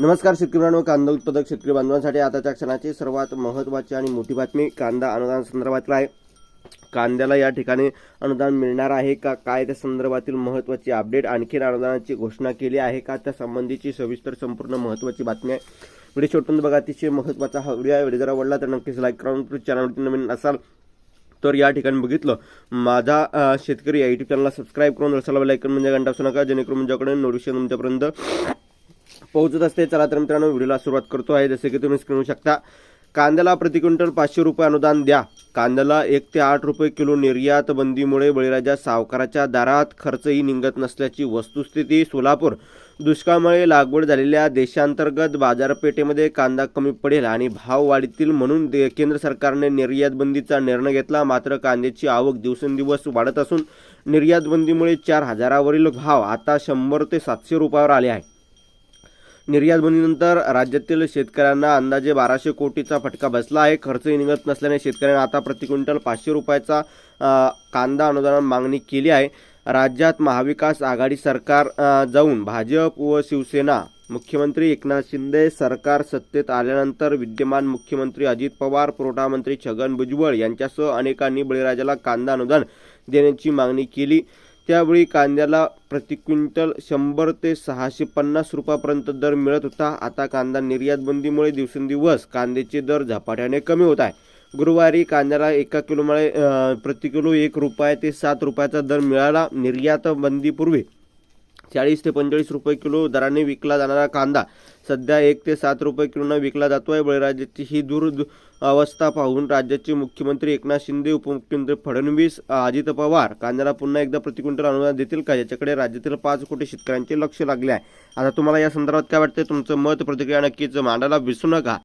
नमस्कार शेतकरी मित्रांनो कांदा उत्पादक शेतकरी बांधवांसाठी आताच्या क्षणाची सर्वात महत्त्वाची आणि मोठी बातमी कांदा अनुदान संदर्भातला आहे. कांद्याला या ठिकाणी अनुदान मिळणार आहे का? काय त्या संदर्भातील महत्त्वाची अपडेट आणखीन अनुदानाची घोषणा केली आहे का? त्या संबंधीची सविस्तर संपूर्ण महत्त्वाची बातमी आहे. व्हिडिओ शेवटून बघा अतिशय महत्त्वाचा हा व्हिडिओ आहे. व्हिडिओ जर आवडला तर नक्कीच लाईक करून चॅनलवरती नवीन असाल तर या ठिकाणी बघितलं. माझा शेतकरी या युट्यूब चॅनलला सबस्क्राईब करून रसाला लाईक म्हणजे घंटा असू नका. जेणेकरून तुमच्याकडे नोटिफिकेशन तुमच्यापर्यंत पोहोचत असते. चला तर मित्रांनो व्हिडिओला सुरुवात करतो आहे. जसे की तुम्ही स्क्रीन शकता. कांद्याला प्रति क्विंटल पाचशे रुपये अनुदान द्या. कांद्याला एक ते आठ रुपये किलो निर्यात बंदीमुळे बळीराजा सावकाराच्या दारात खर्चही निघत नसल्याची वस्तुस्थिती सोलापूर. दुष्काळामुळे लागवड झालेल्या देशांतर्गत बाजारपेठेमध्ये कांदा कमी पडेल आणि भाव वाढतील म्हणून दे- केंद्र सरकारने निर्यात बंदीचा निर्णय घेतला. मात्र कांद्याची आवक दिवसेंदिवस वाढत असून निर्यात बंदीमुळे चार हजारावरील भाव आता शंभर ते सातशे रुपयावर आले आहे निर्यातबंदीनंतर राज्यातील शेतकऱ्यांना अंदाजे बाराशे कोटीचा फटका बसला आहे. खर्चही निघत नसल्याने शेतकऱ्यांना आता प्रति क्विंटल पाचशे रुपयाचा कांदा अनुदान मागणी केली आहे. राज्यात महाविकास आघाडी सरकार जाऊन भाजप व शिवसेना मुख्यमंत्री एकनाथ शिंदे सरकार सत्तेत आल्यानंतर विद्यमान मुख्यमंत्री अजित पवार पुरवठा मंत्री छगन भुजबळ यांच्यासह अनेकांनी बळीराजाला कांदा अनुदान देण्याची मागणी केली. त्यावेळी कांद्याला प्रति क्विंटल शंभर ते सहाशे पन्नास रुपयापर्यंत दर मिळत होता. आता कांदा निर्यात बंदीमुळे दिवसेंदिवस कांद्याचे दर झपाट्याने कमी होत आहे. गुरुवारी कांद्याला एका किलोमुळे प्रति किलो एक रुपये ते सात रुपयाचा दर मिळाला. निर्यात बंदीपूर्वी चाळीस ते पंचेचाळीस रुपये किलो दराने विकला जाणारा कांदा. सध्या एक ते सात रुपये किलोनं विकला जातो आहे बळीराजाची ही दूर अवस्था पाहून राज्याचे मुख्यमंत्री एकनाथ शिंदे उपमुख्यमंत्री फडणवीस अजित पवार कांद्याला पुन्हा एकदा प्रति क्विंटल अनुदान देतील का? याच्याकडे राज्यातील पाच कोटी शेतकऱ्यांचे लक्ष लागले आहे. आता तुम्हाला या संदर्भात काय वाटते तुमचं मत प्रतिक्रिया नक्कीच मांडायला विसरू नका.